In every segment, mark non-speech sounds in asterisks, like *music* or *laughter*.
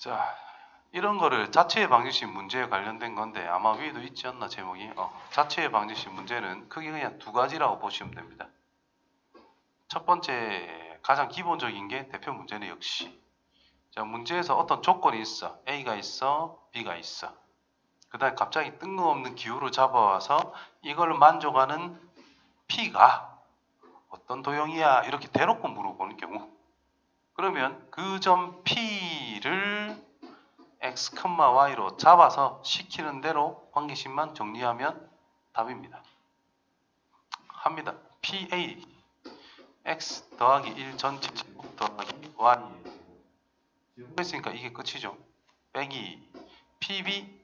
자, 이런 거를 자체의 방정식 문제에 관련된 건데 아마 위에도 있지 않나 제목이? 어, 자체의 방정식 문제는 크게 그냥 두 가지라고 보시면 됩니다. 첫 번째 가장 기본적인 게 대표 문제는 역시. 자 문제에서 어떤 조건이 있어? A가 있어? B가 있어? 그 다음에 갑자기 뜬금없는 기호를 잡아와서 이걸 만족하는 P가 어떤 도형이야? 이렇게 대놓고 물어보는 경우. 그러면 그 점 P를 x, y로 잡아서 시키는 대로 관계식만 정리하면 답입니다. 합니다. PA x 더하기 1 전체 제곱 더하기 y 했으니까 이게 끝이죠. 빼기 PB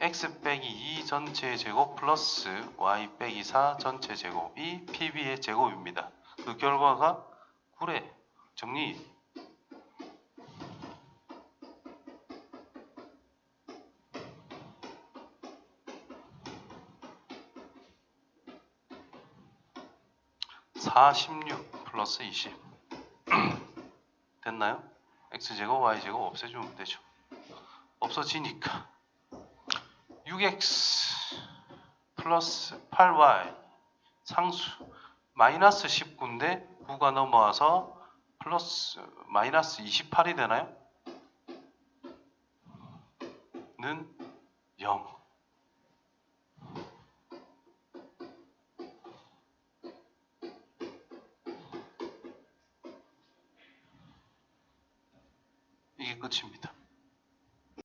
x 빼기 2 전체 제곱 플러스 y 빼기 4 전체 제곱이 PB의 제곱입니다. 그 결과가 9래. 정리. (46) 플러스 (20) *clears throat* 됐나요? x제곱 y제곱 없애주면 되죠 없어지니까 6x 플러스 8y 상수 마이너스 19인데 9가 넘어와서 플러스 마이너스 28이 되나요? 는 0. 이게 끝입니다.